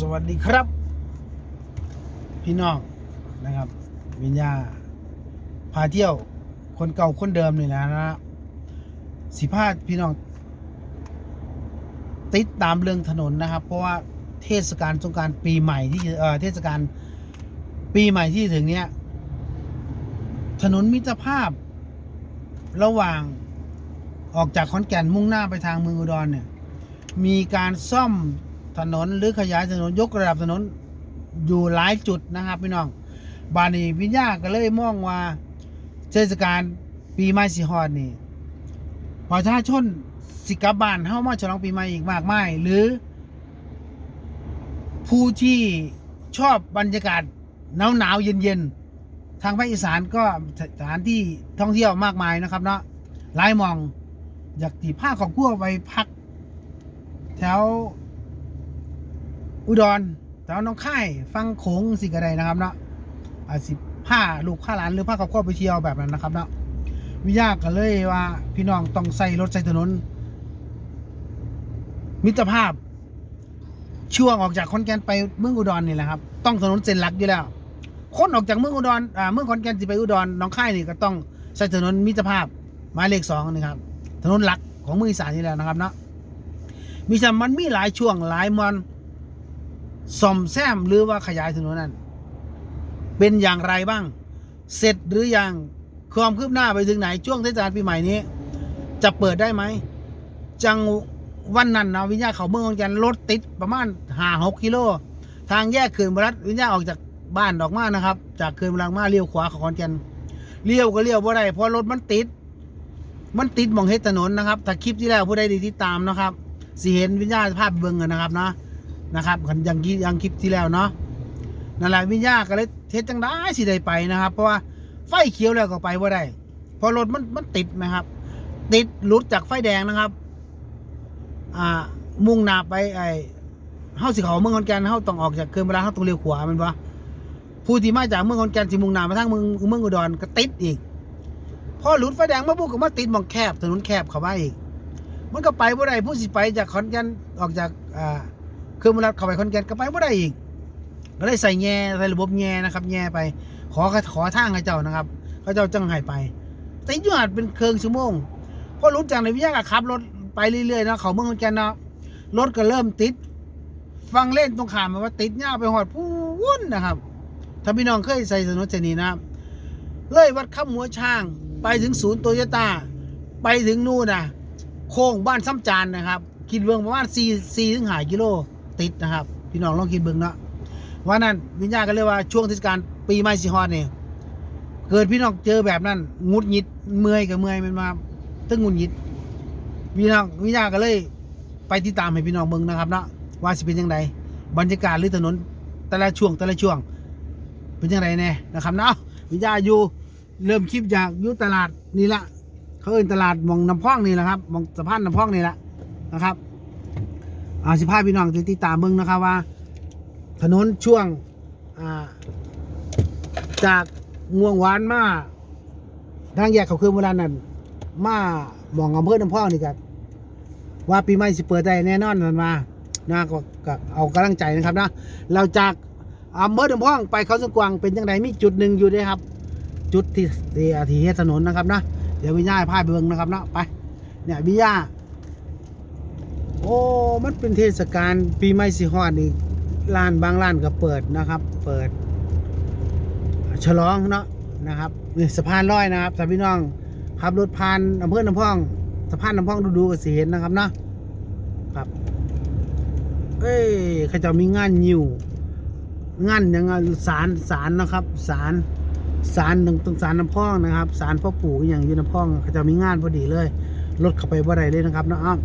สวัสดีครับ พี่น้องนะครับ วิญญาพาเที่ยวคนเก่าคนเดิมนี่แหละนะสิพาพี่น้อง ติดตามเรื่องถนนนะครับ เพราะว่าเทศกาลสงการปีใหม่ที่เออเทศกาลปีใหม่ที่ถึงเนี้ยถนนมิตรภาพระหว่างออกจากขอนแก่นมุ่งหน้าไปทางเมืองอุดรเนี่ย มีการซ่อม ถนนหรือขยายถนนยกระดับถนนอยู่หลายจุดนะครับพี่น้อง บานีวิญญาก็เลยมองว่าเทศกาลปีใหม่สิฮอดนี่ประชาชนสิกบบานเข้ามาฉลองปีใหม่อีกมากมาย หรือ ผู้ที่ชอบบรรยากาศหนาวหนาวๆเย็นเย็นๆทางภาคอีสานก็สถานที่ท่องเที่ยวมากมายนะครับเนาะหลายมองอยากที่ผ้าของพวกไปพัก แถว อุดรแถวน้องค่ายฟังโขงสิกระไดนะครับเนาะอาจสิผ้าลูกผ้าหลานหรือผ้าครอบครัวไปเที่ยวแบบนั้นนะครับเนาะวิยากกันเลยว่าพี่น้องต้องใส่รถใส่ถนน มิตรภาพ ช่วงออกจากขอนแก่นไปเมืองอุดรนี่แหละครับ ต้องถนนเส้นหลักอยู่แล้วคนออกจากเมืองอุดรอ่าเมืองขอนแก่นสิไปอุดรน้องค่ายนี่ก็ต้องใช้ถนนมิตรภาพหมายเลขสองนะครับถนนหลักของเมืองอีสานนี่แหละนะครับเนาะมีแต่มันมีหลายช่วงหลายมัน ซ่อมแซมหรือว่าขยายถนนนั้น เป็นอย่างไรบ้าง เสร็จหรือยังความคืบหน้าไปถึงไหนช่วงเทศกาลปีใหม่นี้ จะเปิดได้ไหมจังวันนั้นนะวิญญาเขาเมืองขอนแกันรถติดประมาณห้าหกกิโล ทางแยกเขื่อนบรัดวิญญาออกจากบ้านดอกมานะครับ จากเขื่อนบรังมาเลี้ยวขวาของขอนแก่นเลี้ยวก็เลี้ยวบ่ได้เพราะรถมันติด มันติดมองเฮ็ดถนนนะครับถ้าคลิปที่แล้วผู้ใดไดีติดตามนะครับสิเห็นวิญญาภาพเบิ่งกันนะครับเนาะ นะครับกันอยังยังคลิปที่แล้วเนาะนั่นแหละวิญญาณก็เลยเทศจังได้สิได้ไปนะครับ เพราะว่าไฟเขียวแล้วก็ไปว่าได้พราะรถมันมันติดนะครับ ติดหลุดจากไฟแดงนะครับ อ่า มุ่งหน้าไปไอ้เฮาสิเขาเมืองขอนแก่นเฮาต้องออกจากเขื่อนเวลาเฮาต้องเลี้ยวขวามันปะผู้ที่มาจากเมืองขอนแก่นสิมุ่งหน้ามาทางเมืองเมืองอุดรก็ติดอีก พอหลุดไฟแดงมาปุ๊บก็มาติดมองแคบถนนแคบเข้ามาอีก มันก็ไปบ่าได้ผู้สิไปจากขอนแก่นออกจากอ่า คือมือรัดเข้าไปขอนแกนก็ไปบ่ได้อีก ก็เลยใส่แง่ใส่ระบบแง่นะครับ แง่ไป ขอขอทางให้เจ้านะครับเขาเจ้าจังให้ไป แต่ยอดเป็นเครื่องชั่วโมงพอรู้จักในวิทยาก็ขับรถไปเรื่อยๆนะเขาเมืองขอนแกนเนาะรถก็เริ่มติด ฟังเล่นตรงขามมาว่าติดยาไปหอดผู้วุ่นนะครับถ้าพี่น้องเคยใส่ถนนเส้นนี้นะครับเลยวัดข้ามหัวช้าง ไปถึงศูนย์โตโยต้าไปถึงนู่นนะโค้งบ้านซ้ำจานนะครับ คิดเบิ่งประมาณ4 4ถึง5กิโล ติดนะครับ พี่น้องลองคิดเบิ่งเนาะว่านั้นวิญญาณก็เรียกว่าช่วงเทศกาลปีใหม่สิฮอดนี่เกิดพี่น้องเจอแบบนั้นงุดหงิดเมื่อยกับเมื่อยมันมาตึ้งงุดหงิดพี่น้องวิญญาณก็เลย ไปติดตามให้พี่น้องเบิ่งนะครับเนาะว่าสิเป็นยังไงบรรยากาศหรือถนนแต่ละช่วงแต่ละช่วง เป็นยังไงแน่นะครับเนาะวิญญาณอยู่เริ่มคลิปจากยู่ตลาดนี่ละเขาเอินตลาดมองน้ำพองนี่แหละครับมองสะพานน้ำพองนี่แหละนะครับ อาสิพาพี่น้องติดตามเบิ่งนะครับว่า ถนนช่วงอ่าจากง่วงหวานมาทางแยกเขาคือโบราณนั่นมาหมองอำเภอน้ำพองนี่กันว่าปีใหม่สิเปิดได้แน่นอนนั่นมานะก็ก็เอากำลังใจนะครับนะเราจากอำเภอน้ำพองไปเขาสวนกวางเป็นยังไงมีจุดหนึ่งอยู่ด้วยครับ จุดที่ที่ที่ถนนนะครับนะเดี๋ยววิญญาณพาไปเบิ่งนะครับนะไปเนี่ยวิญญาณ โอ้ มันเป็นเทศกาลปีใหม่สิฮอดนี่ร้านบางร้านก็เปิดนะครับ เปิด ฉลองเนาะนะครับนี่สะพานลอยนะครับสามพี่น้องขับรถผ่านอำเภอน้ำพองสะพานน้ำพองดูๆก็สิเห็นนะครับเนาะครับ เอ้ยเขาจะมีงานยิวงานยังไงสารสารนะครับสารสารตรงตรงสารน้ำพองนะครับสารพ่อปู่อย่างอยู่น้ำพองเขาจะมีงานพอดีเลยรถเข้าไปบ่ได้เลยนะครับเนาะอ้าว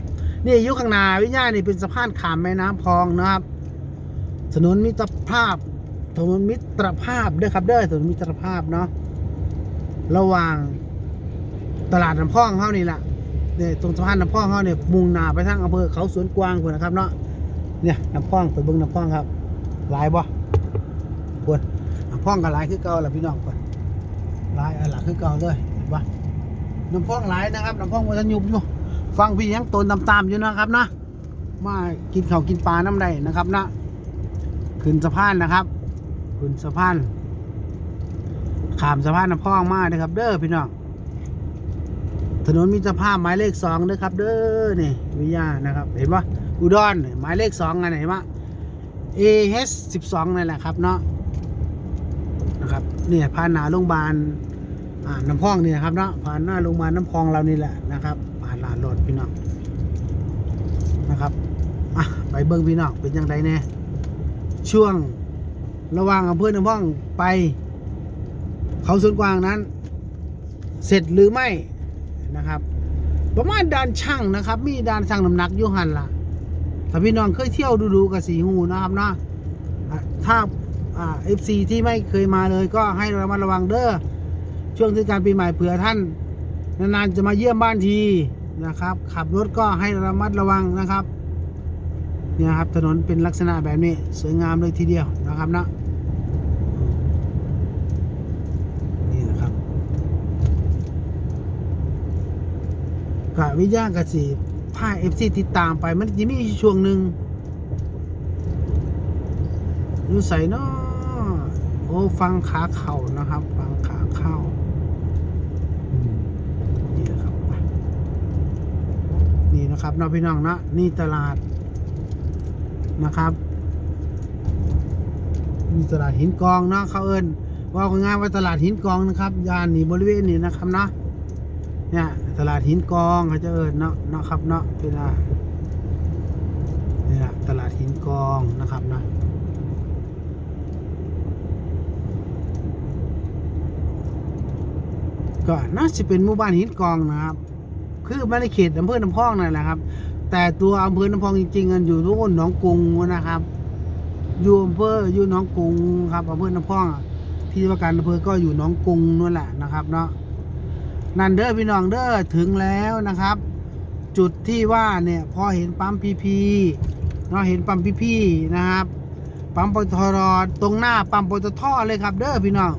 นี่ยุคข้างหน้าวิญญาณนี่เป็นสะพานขามแม่น้ำพองนะครับ ถนนมิตรภาพ ถนนมิตรภาพเด้อครับเด้อถนนมิตรภาพเนาะระหว่างตลาดน้ำพองเขานี่แหละเนี่ยตรงสะพานน้ำพองเขาเนี่ยมุ่งหน้าไปทางอำเภอเขาสวนกวางคนนะครับเนาะเนี่ยน้ำพองไปเบิ้งน้ำพองครับหลายบ่ควรน้ำพองก็หลายคือเก่าแหละพี่น้องควรหลายอันหลังคือเก่าเลยเห็นปะน้ำพองหลายนะครับน้ำพองวัฒนยุบอยู่ ฟังพี่ยังตนตามๆอยู่นะครับนะมากินข้าวกินปลาน้ำได้นะครับนะขึ้นสะพานนะครับขึ้นสะพานขามสะพานน้ำพองมาเลยครับ เด้อพี่น้องถนนมิตรภาพหมายเลขสองนะครับ เด้อนี่วิทยานะครับ เห็นปะอุดรหมายเลขสองอันไหนปะ AH สิบสองนั่นแหละครับเนาะนะครับเนี่ยผ่านหน้าโรงพยาบาลน้ำพองนี่นะครับเนาะผ่านหน้าโรงพยาบาลน้ำพองเรานี่แหละนะครับ ผ่านลานรถพี่น้องนะครับอะไปเบิ้งพี่น้องเป็นยังไงแน่ช่วงระหว่างอำเภอน้ำพองไป เขาสวนกวางนั้น เสร็จหรือไม่นะครับ ประมาณด่านช่างนะครับ มีด่านช่างน้ำหนักยู่หันละถ้าพี่น้องเคยเที่ยวดูๆกับสีหูนะครับเนาะถ้าอ่าเอฟซีที่ไม่เคยมาเลยก็ให้ระมัดระวังเด้อช่วงเทศกาลปีใหม่เผื่อท่าน นานๆจะมาเยี่ยมบ้านที นะครับ ขับรถก็ให้ระมัดระวังนะครับเนี่ยครับถนนเป็นลักษณะแบบนี้สวยงามเลยทีเดียวนะครับนะนี่นะครับกะวิญญาณกสิพาเอฟซีติดตามไปมันจะมีช่วงหนึ่งอยู่ใส่เนาะโอ้ฟังขาเข่านะครับ ฟังขาเข้าอืมนี่นะครับไป นะครับเน้องพี่น้องนะนี่ตลาดนะครับนี่ตลาดหินกองเนาะเขาเอิญว่าง่ายว่าตลาดหินกองนะครับยานนี่บริเวณนี้นะครับเนาะเนี่ยตลาดหินกองเขาจะเอิญเนาะเนาะครับเนาะเวลาเนี่ยตลาดหินกองนะครับเนาะก็น่าจะเป็นหมู่บ้านหินกองนะครับ คือไม่ได้เขตอำเภอน้ำพองนั่นแหละครับ แต่ตัวอำเภอน้ำพองจริงๆมันอยู่ทุกคนหนองกรุงนะครับ อยู่อำเภออยู่หนองกรุงครับอำเภอน้ำพองที่ว่าการอำเภอก็อยู่หนองกรุงนั่นแหละนะครับเนาะนันเด้อพี่น้องเด้อถึงแล้วนะครับ จุดที่ว่าเนี่ยพอเห็นปั๊มพีพีเนาะเห็นปั๊มพีพีนะครับ ปั๊มปตทตรงหน้าปั๊มปตทเลยครับ เด้อพี่น้อง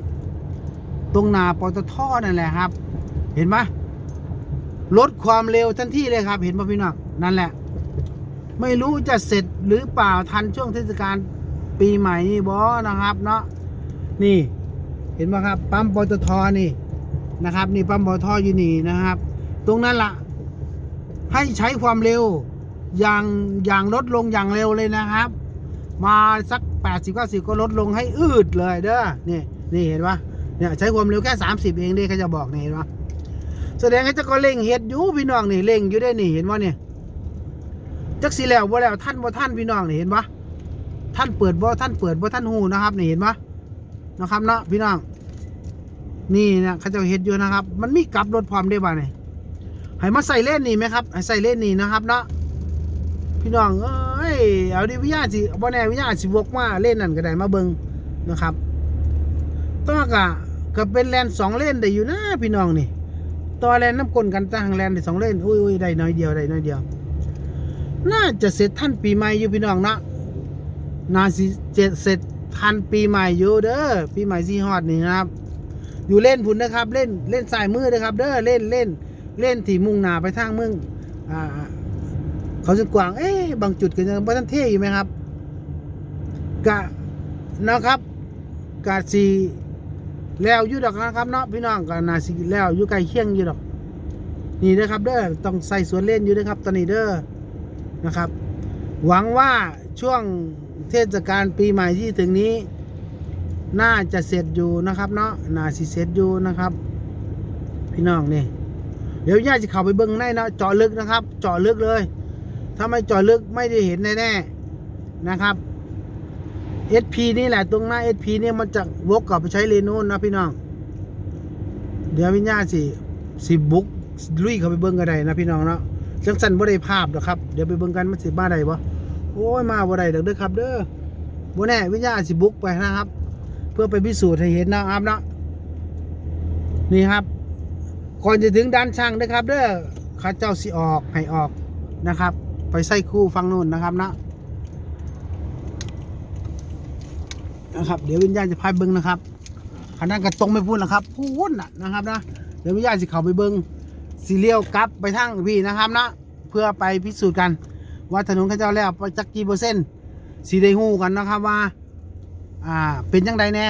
ตรงหน้าปตทนั่นแหละครับ เห็นไหม ลดความเร็วทันทีเลยครับ เห็นป่ะพี่น้องนั่นแหละ ไม่รู้จะเสร็จหรือเปล่าทันช่วงเทศกาลปีใหม่นี่บอนะครับเนาะนี่เห็นไหมครับ ปั๊มปตทนี่นะครับ นี่ปั๊มปตทอยู่นี่นะครับ ตรงนั้นละ่ะให้ใช้ความเร็วอย่างอย่างลดลงอย่างเร็วเลยนะครับ มาสัก 80 90 ก็ลดลงให้อืดเลยเด้อนี่นี่เห็นปะเนี่ยใช้ความเร็วแค่ 30 เองเด้เขาจะบอกนี่เห็นปะ แสดงให้เจ้าก็เร่งเฮ็ดอยู่พี่น้องนี่เร่งอยู่ได้นี่เห็นปะเนี่ยจักสีแล้วบ่แล้วท่านบ่ท่านพี่น้องนี่เห็นปะท่านเปิดบ่ท่านเปิดบ่ท่านหูนะครับนี่เห็นปะนะครับเนาะพี่น้อง นี่นะเขาจะเห็ดอยู่นะครับ มันมีกลับรถพร้อมได้บ้าเนี่ยให้มาใส่เล่นนี่ไหมครับให้ใส่เล่นนี่นะครับเนาะพี่น้องเอ้ยเอาดิวิญญาณสิบ่แน่วิญญาณสิวกมาเล่นนั่นก็ได้มาเบิ่งนะครับต้องกะก็เป็นแลนสองเล่นได้อยู่นะพี่น้องนี่ ต่อแลนน้ำกลนกันตั้งแลนไดสองเล่นอุ้ยอุ้ยได้น้อยเดียวได้น้อยเดียว น่าจะเสร็จท่านปีใหม่อยู่พี่น้องนะนาสิเจ็ดเสร็จทันปีใหม่อยู่เด้อปีใหม่ซีฮอดนี่นะครับ อยู่เล่นพุ่นนะครับ เล่นเล่นสายมือนะครับ เด้อเล่นเล่นเล่นที่มุ่งหน้าไปทางเมืองอ่าเขาจะกวางเอ๊ะบางจุดก็ยังบ่ทันเท่อยู่ไหมครับกะนะครับกะสี แล้วอยู่ดอกนะครับเนาะพี่น้องก็น่าสิแล้วอยู่ใกล้เคียงอยู่ดอก นี่นะครับเด้อต้องใส่สวนเล่นอยู่นะครับตอนนี้เด้อนะครับ หวังว่าช่วงเทศกาลปีใหม่ที่ถึงนี้ น่าจะเสร็จอยู่นะครับเนาะน่าสิเสร็จอยู่นะครับ พี่น้องนี่เดี๋ยวย่าจะเข้าไปเบิ้งในเนาะเจาะลึกนะครับ เจาะลึกเลย ถ้าไม่เจาะลึกไม่ได้เห็นแน่ๆนะครับ SP นี่แหละตรงหน้า SP เนี่ยมันจะวกกลับไปใช้เลนโน่นนะพี่น้อง เดี๋ยววิญญาณสิสิบุกลุยเข้าไปเบิ้งกันได้นะพี่น้องเนาะจังสันบ่ได้ภาพหรอกครับ เดี๋ยวไปเบิ้งกันมันสิมาได้บ่โอ้ยมาบ่ได้เด้อเด้อครับ เด้อบ่แน่วิญญาณสิบุกไปนะครับ เพื่อไปพิสูจน์ให้เห็นนะครับเนาะนี่ครับ ก่อนจะถึงด้านช่างนะครับ เด้อข้าเจ้าสิออกให้ออกนะครับ ไปใส่คู่ฟังนู่นนะครับนะ นะครับเดี๋ยววิญญาณจะพายเบิ้งนะครับขณะกระตรงไม่พูดนะครับพูดนะนะครับนะเดี๋ยววิญญาณสิเขาไปเบิ้งสีเลี้ยวกลับไปทางพี่นะครับนะเพื่อไปพิสูจน์กัน ว่าถนนข้าเจ้าแล้วไปจักกี่เปอร์เซ็นต์สีได้หูกันนะครับว่าอ่าเป็นยังไงแน่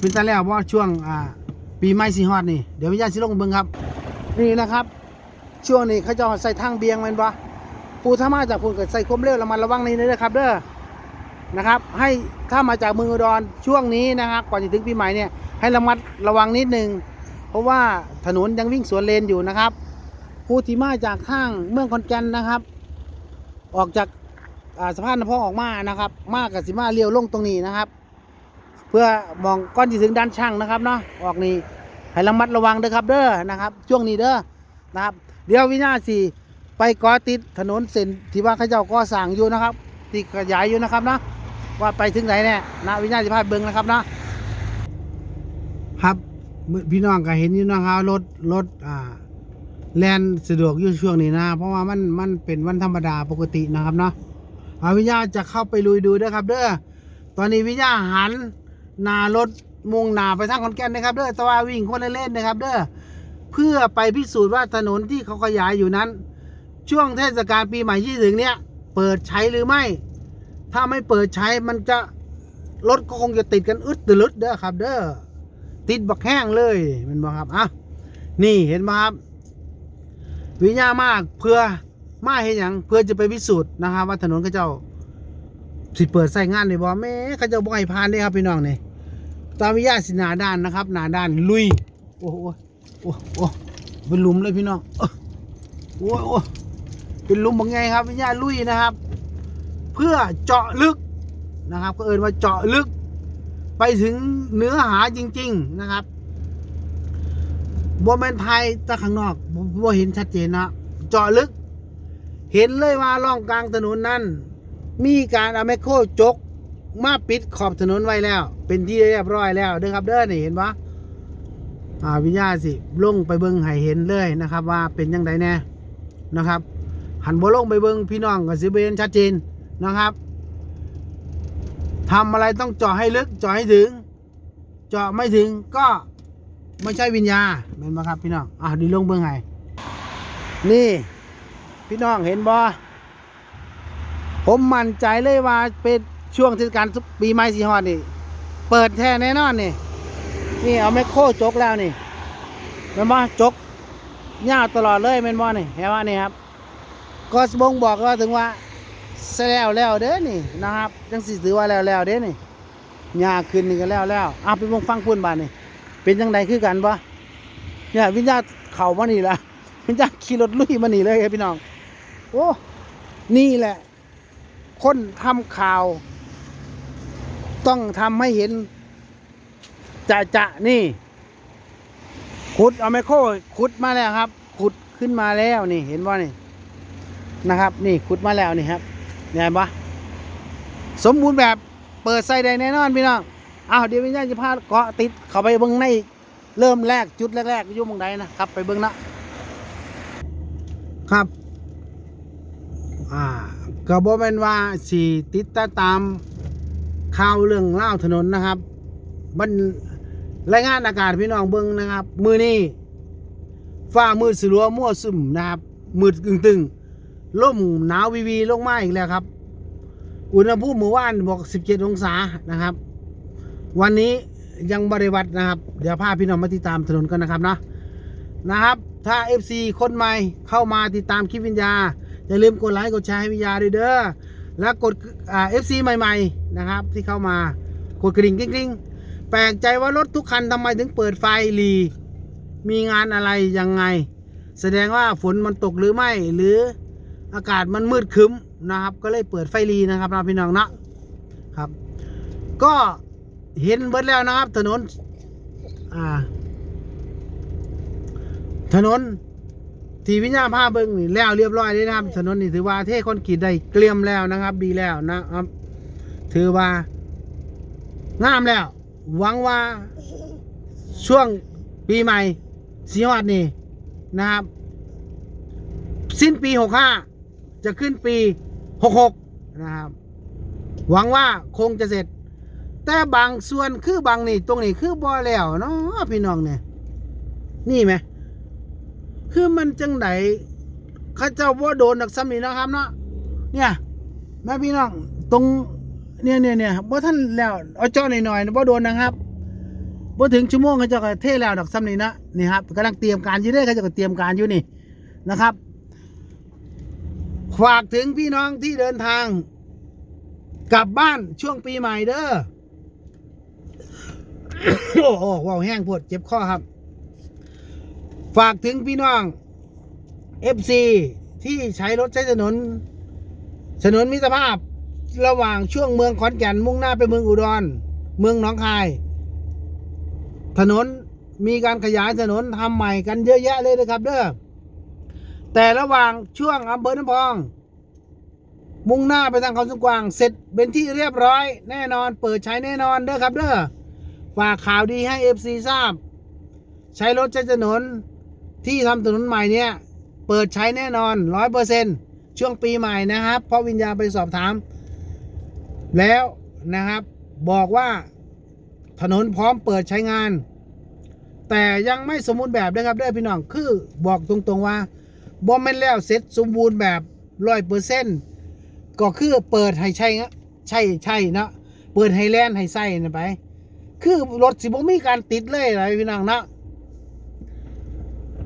เป็นตาแล้วว่าช่วงอ่าปีใหม่สีฮอดนี่เดี๋ยววิญญาณสิลงเบิ่งครับนี่นะครับ ช่วงนี้เขาเจะใส่ทางเบียงแมันปะผู้ถ้ามาจากพุ่นก็ใส่ความเร็วระมัดระวังนี่เลยนะครับเด้อ นะครับ ให้ถ้ามาจากเมืองอุดรช่วงนี้นะครับก่อนจะถึงปีใหม่เนี่ยให้ระมัดระวังนิดนึงเพราะว่าถนนยังวิ่งสวนเลนอยู่นะครับผู้ที่มาจากทางเมืองขอนแก่นนะครับ ออกจากาสะพานนพอออกมานะครับ มากับสิมาเลี้ยวลงตรงนี้นะครับ เพื่อมองก้อนที่ถึงด้านช่างนะครับเนาะออกนี่ให้ระมัดระวังเด้อครับเด้อนะครับ ช่วงนี้เด้อนะครับ เดี๋ยววินาทีไปก่อติดถนนเส้นที่ว่าเขาเจ้าก่อสร้างอยู่นะครับที่ขยายอยู่นะครับนะ ว่าไปถึงไหนแน่นะวินาทีพาเบิ้งนะครับนะครับพี่น้องก็เห็นอยู่นะครับรถรถอ่าแลนสะดวกอยู่ช่วงนี้นะ เพราะว่ามันมันเป็นวันธรรมดาปกตินะครับเนาะอาวิญญาจะเข้าไปลุยดูด้อครับ เด้อตอนนี้วิญญาหันหนารถมุ่งหนาไปทางขอนแก่นนะครับ เด้อแต่ว่าวิ่งคนเล่นๆนะครับ เด้อเพื่อไปพิสูจน์ว่าถนนที่เขาขยายอยู่นั้น ช่วงเทศกาลปีใหม่ที่ถึงเนี้ยเปิดใช้หรือไม่ ถ้าไม่เปิดใช้มันจะรถก็คงจะติดกันอึดตลึดเด้อครับ เด้อติดบักแห้งเลยแมันบอกครับอะนี่เห็นไหมครับ วิญญามากเพื่อมาเห็นอย่างเพื่อจะไปพิสูจน์นะครับว่าถนนเขาเจ้าสิเปิดใส่งานเลยบ่แม่เขาเจ้าบ่ให้ผ่านเลยครับพี่น้องเนี่ยตามวิญญาสินาด้านนะครับหนาด้านลุยโอ้โหโอ้โหโอ้เป็นหลุมเลยพี่น้องโอ้โหเป็นหลุมบางไงครับวิญญาลุยนะครับ พื่อเจาะลึกนะครับ ก็เอินว่าเจาะลึก ไปถึงเนื้อหาจริง ๆนะครับบ่แมนไทยแต่ข้างนอกบ่เห็นชัดเจนนะเจาะลึก เห็นเลยว่าร่องกลางถนนนั้นมีการเอาแมคโครจกมาปิดขอบถนนไว้แล้ว เป็นที่เรียบร้อยแล้วเด้อครับเด้อนี่เห็นปะอ่าวิญญาณสิลงไปเบิ่งให้เห็นเลยนะครับ ว่าเป็นยังไงแน่นะครับ หันบ่ลงไปเบิ่งพี่น้องก็สิเห็นชัดเจน นะครับทำอะไรต้องเจาะให้ลึกเจาะให้ถึง เจาะไม่ถึงก็ไม่ใช่วิญญาเห็นไหมครับพี่น้องอะดีลงเบื้องไงนี่ พี่น้องเห็นบ่ผมมั่นใจเลยว่าเป็นช่วงเทศกาลปีใหม่สีฮอดนี่ เปิดแท้แน่นอนนี่ นี่เอาแมคโครจกแล้วนี่เห็นบ่จกยาวตลอดเลยเป็นบ่นี่เห็นว่านี่ครับ ก็บ่งบอกว่าถึงว่า เสร็จแล้วแล้วเด้อนี่นะครับจังสิถือว่าแล้วแล้วเด้อนี่หญ้าขึ้นนี่ก็แล้วแล้วอะไปวงฟังพุ่นบาดนี่เป็นยังไงคือกันปะเนี่ยวิญญาณเข่ามานี่ละวิญญาณขี่รถลุยมานี่เลยพี่น้องโอ้นี่แหละ คนทำข่าว ต้องทำให้เห็นจะจะนี่ขุดเอาไมโครขุดมาแล้วครับ ขุดขึ้นมาแล้วนี่เห็นว่านี่นะครับ นี่ขุดมาแล้วนี่ครับ เห็นปะสมบูรณ์แบบเปิดใส่ได้แน่นอนพี่น้องอ้าวเดี๋ยววิญญาณจะพาเกาะติดเข้าไปเบิ้องในอีกเริ่มแรกจุดแรกๆอยู่เมืองใดนะครับไปเบิ้องนะครับอ่าก็บ่แม่นว่าสี่ติดตาตามข่าวเรื่องเล่าถนนนะครับมันรายงานอากาศพี่น้องเบิ้องนะครับ มือนี้ฟ้ามืดสลัวมั่วซึมนะครับมืดตึงๆ ลมหนาววีวีลงมาอีกแล้วครับ อุณหภูมิเมื่อวานบอก 17 องศานะครับ วันนี้ยังบริวัตนะครับ เดี๋ยวพาพี่น้องมาติดตามถนนกันนะครับเนาะนะครับ ถ้า FC คนใหม่เข้ามาติดตามคลิปวิญญาอย่าลืมกดไลค์กดแชร์ให้วิญญาด้วยเด้อแล้วกดอ่า FC ใหม่ ๆ นะครับ ที่เข้ามากดกระดิ่งกริ๊งแปลกใจว่ารถทุกคันทำไมถึงเปิดไฟหลีมีงานอะไรยังไง แสดงว่าฝนมันตกหรือไม่หรือ อากาศมันมืดคึ้มนะครับ ก็เลยเปิดไฟหลีนะครับนะพี่น้องนะครับ ก็เห็นเบิดแล้วนะครับ ถนนอ่า ถนนทีวิญญาณภาเบิ้งนี่แล้วเรียบร้อยเลยนะครับ ถนนนี่ถือว่าเทคอนกรีตได้เกลียมแล้วนะครับ ดีแล้วนะครับ ถือว่างามแล้ว หวังว่าช่วงปีใหม่สีฮอดนี่นะครับ สิ้นปีหกห้า จะขึ้นปีหกหกนะครับ หวังว่าคงจะเสร็จ แต่บางส่วนคือบางนี่ตรงนี้คือบ่อแล้วเนาะพี่น้องเนี่ย นี่ไหม คือมันจังไดเข้าเจ้าว่าโดนดักซ้ำนี่นะครับเนาะ เนี่ยแม่พี่น้องตรงเนี่ยเนี่ยเนี่ยบ่ท่านแล้วเอาเจ้าหน่อยๆนะบ่โดนนะครับบ่ถึงชั่วโมงเขาเจ้าก็เทแล้วดอกซ้ำนี่นะนี่ครับกำลังเตรียมการอยู่เด้เขาเจ้าก็เตรียมการอยู่นี่นะครับ ฝากถึงพี่น้องที่เดินทาง กลับบ้านช่วงปีใหม่เด้อโอ้โหว้าวแห้งปวดเจ็บข้อครับ ฝากถึงพี่น้อง FC ที่ใช้รถใช้ถนน ถนนมิตรภาพ ระหว่างช่วงเมืองขอนแก่นมุ่งหน้าไปเมืองอุดร เมืองหนองคาย ถนนมีการขยายถนนทำใหม่กันเยอะแยะเลยนะครับ เด้อ แต่ระหว่างช่วงอำเภอน้ำพอง มุ่งหน้าไปทางเขาสุกวาง เสร็จเป็นที่เรียบร้อย แน่นอนเปิดใช้แน่นอนเด้อครับเด้อฝากข่าวดีให้ FC ทราบ ใช้รถใช้ถนนที่ทำถนนใหม่เนี่ย เปิดใช้แน่นอนร้อยเปอร์เซ็นช่วงปีใหม่นะครับ เพราะวิญญาไปสอบถาม แล้วนะครับบอกว่าถนนพร้อมเปิดใช้งาน แต่ยังไม่สมบูรณ์แบบนะครับเด้อพี่น้องคือบอกตรงๆว่า บ่แม่นแล้วเสร็จสมบูรณ์แบบร้อยเปอร์เซ็นก็คือเปิดให้ใช่งะใช่ใช่เนาะเปิดให้แล่นให้ใส่นะไป คือรถสิบ่มีการติดเลยอะไรพี่น้องเนาะ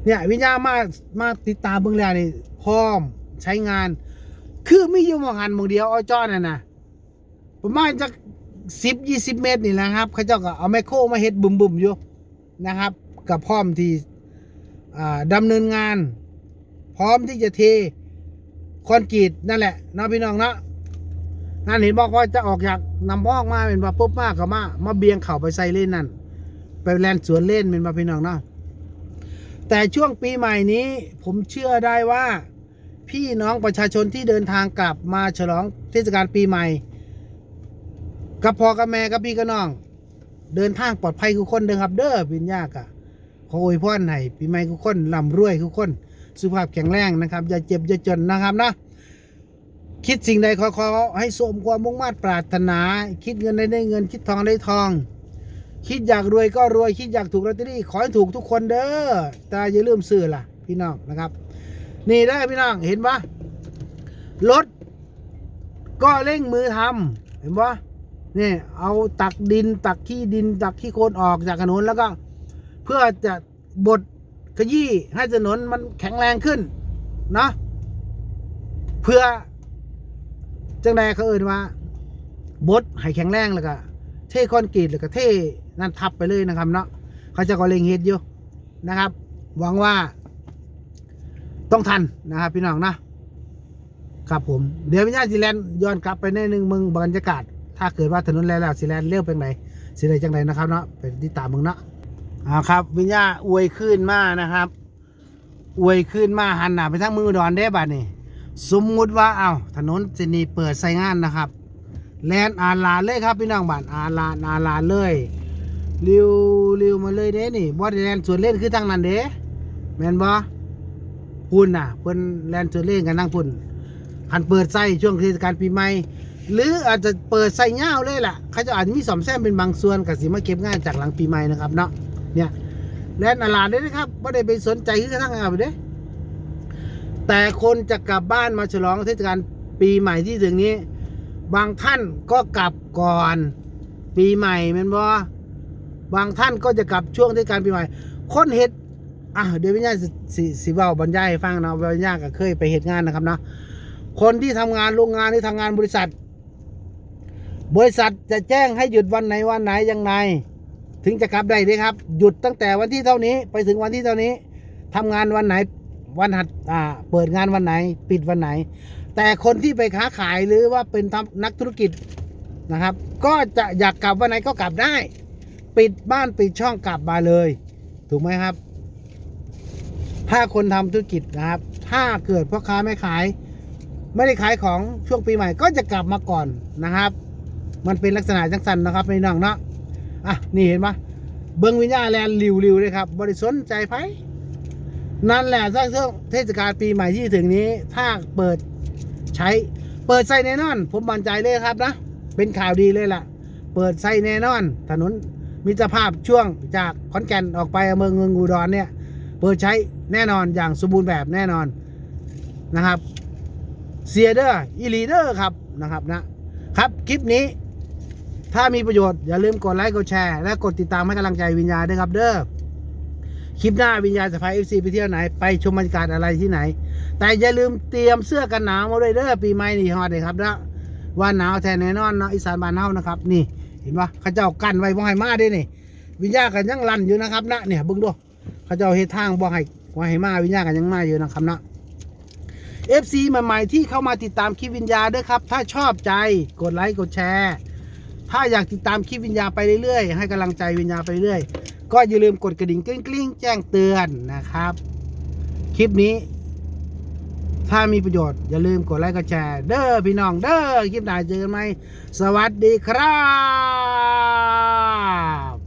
เนี่ยวิญญาณมามาติดตามเบื้องแรกนี่พร้อมใช้งาน คือมีอยู่หมองหันหมองเดียวอ้อจ้อน่ะนะประมาณจะสิบยี่สิบเมตรนี่แหละครับเขาเจ้าก็เอาไมโครมาเฮ็ดบุ่มๆอยู่นะครับ กับพร้อมที่อ่าดำเนินงาน พร้อมที่จะเทคอนกรีตนั่นแหละนาะพี่น้องนะนั่นเห็นบอกว่าจะออกจากนำพอกมาเป็นว่าปุ๊บมากก็มามาเบียงเข่าไปใส่เล่นนั่นไปแลนสวนเล่นเป็นมาพี่น้องนะแต่ช่วงปีใหม่นี้ผมเชื่อได้ว่า พี่น้องประชาชนที่เดินทางกลับมาฉลองเทศกาลปีใหม่กับพ่อกับแม่กับพี่กับน้อง เดินทางปลอดภัยทุกคนเด้อครับ เด้อปิญญากะขออวยพรให้ปีใหม่ทุกคนร่ำรวยทุกคน สุขภาพแข็งแรงนะครับ อย่าเจ็บอย่าจนนะครับนะคิดสิ่งใดขอขอให้สมความมุ่งมั่นปรารถนา คิดเงินได้ได้เงิน คิดทองได้ทอง คิดอยากรวยก็รวย คิดอยากถูกลอตเตอรี่ขอให้ถูกทุกคนเด้อแต่อย่าลืมซื้อล่ะ พี่น้องนะครับ นี่ได้พี่น้องเห็นปะรถก็เร่งมือทำเห็นปะนี่เอาตักดินตักขี้ดินตักขี้โคลนออกจากถนนแล้วก็ เพื่อจะบด ขยี้ให้ถนนมันแข็งแรงขึ้นเนาะเพื่อจังใดเขาเอ่ยว่าบดให้แข็งแรงแล้วก็เทคอนกรีตแล้วก็เทนั่นทับไปเลยนะครับเนาะเขาจะก็เล็งเฮ็ดอยู่นะครับ หวังว่า ต้องทันนะครับพี่น้องนะครับผมเดี๋ยวพี่ญาติสิแลนย้อนกลับไปในหนึ่งเมืองบรรยากาศ ถ้าเกิดว่าถนนแล้วสิแลนเร็วเป็นไงสิได้จังไดนะครับเนาะเป็นที่ตามมึงเนาะ อ่าครับ วิญญาอวยขึ้นมานะครับ อวยขึ้นมาหันหน้าไปทางมือดอนได้บัดนี่สมมุติว่าเอาถนนเส้นนี้เปิดใส่งานนะครับ แลนอาลาเลยครับพี่น้องบ้านอาลาอาลาเลยริวริวมาเลยเด้นี่บ่ได้แลนสวนเล่นคือทางนั้นเด้แมนบ่พุ่นน่ะเพิ่นแลนเจอเล่นกันนั่งพุ่นคันเปิดไส้ช่วงเทศกาลปีใหม่หรืออาจจะเปิดไส้เง่าเลยล่ะเขาจะอาจจะมีสอมแซมเป็นบางส่วนกับสิมาเก็บงานจากหลังปีใหม่นะครับเนาะ เนี่ยแลนอาลาดเลยนะครับไม่ได้ไปสนใจคือกระทั่งอาไปเด้แต่คนจะกลับบ้านมาฉลองเทศกาลปีใหม่ที่ถึงนี้ บางท่านก็กลับก่อนปีใหม่แม่นบ่บางท่านก็จะกลับช่วงเทศกาลปีใหม่ คนเฮ็ดอะเดี๋ยววิญญาณสิสิสิเว้าบรรยายให้ฟังนะวิญญาณก็เคยไปเหตุงานนะครับเนาะคนที่ทำงานโรงงานหรือทำงานบริษัท บริษัทจะแจ้งให้หยุดวันไหนวันไหนยังไง ถึงจะกลับได้ด้วยครับ หยุดตั้งแต่วันที่เท่านี้ไปถึงวันที่เท่านี้ทำงานวันไหนวันหัดอ่าเปิดงานวันไหน ปิดวันไหน แต่คนที่ไปค้าขายหรือว่าเป็นทำนักธุรกิจนะครับ ก็จะอยากกลับวันไหนก็กลับได้ ปิดบ้านปิดช่องกลับมาเลย ถูกไหมครับ ถ้าคนทำธุรกิจนะครับ ถ้าเกิดพ่อค้าไม่ขาย ไม่ได้ขายของช่วงปีใหม่ก็จะกลับมาก่อนนะครับ มันเป็นลักษณะจังสันนะครับพี่น้องเนาะ อะนี่เห็นปะเบิ้งวิญญาณแลนริวริวเลยครับ บริสนใจไผนั่นแหละถ้าช่วงเทศกาลปีใหม่ที่ถึงนี้ ถ้าเปิดใช้ เปิดใส่แน่นอน ผมมั่นใจเลยครับนะ เป็นข่าวดีเลยล่ะ เปิดใส่แน่นอน ถนนมิตรภาพช่วงจากขอนแก่นออกไปอำเภอเมืองอุดรเนี่ย เปิดใช้แน่นอนอย่างสมบูรณ์แบบแน่นอนนะครับเสียเดอร์อีลีเดอร์ครับนะครับนะครับ คลิปนี้ ถ้ามีประโยชน์อย่าลืมกดไลค์กดแชร์และกดติดตามให้กำลังใจวิญญาณด้วยครับเด้อคลิปหน้าวิญญาณจะพาเอฟซีไปเที่ยวไหน ไปชมบรรยากาศอะไรที่ไหน แต่อย่าลืมเตรียมเสื้อกันหนาวมาด้วยเด้อปีใหม่นี่ฮอดเลยครับนะว่าหนาวแท้แน่นอนเนาะอีสานบ้านเฮานะครับ นี่เห็นปะเขาเจ้ากันไว้บ่ให้มาด้วยนี่ วิญญาณกันยังลั่นอยู่นะครับนะเนี่ยเบิ่งดูเขาเจ้าเฮ็ดทางบ่ให้บ่ให้มาวิญญาณกันยังมาอยู่นะครับนะ FC ใหม่ๆที่เข้ามาติดตามคลิปวิญญาณด้วยครับถ้าชอบใจกดไลค์กดแชร์ ถ้าอยากติดตามคลิปวิญญาไปเรื่อยๆ ให้กำลังใจวิญญาไปเรื่อยก็อย่าลืมกดกระดิ่งกริ้งๆ แจ้งเตือนนะครับ คลิปนี้ ถ้ามีประโยชน์ อย่าลืมกดไลค์กดแชร์ เด้อพี่น้องเด้อคลิปหน้าเจอกันไหมสวัสดีครับ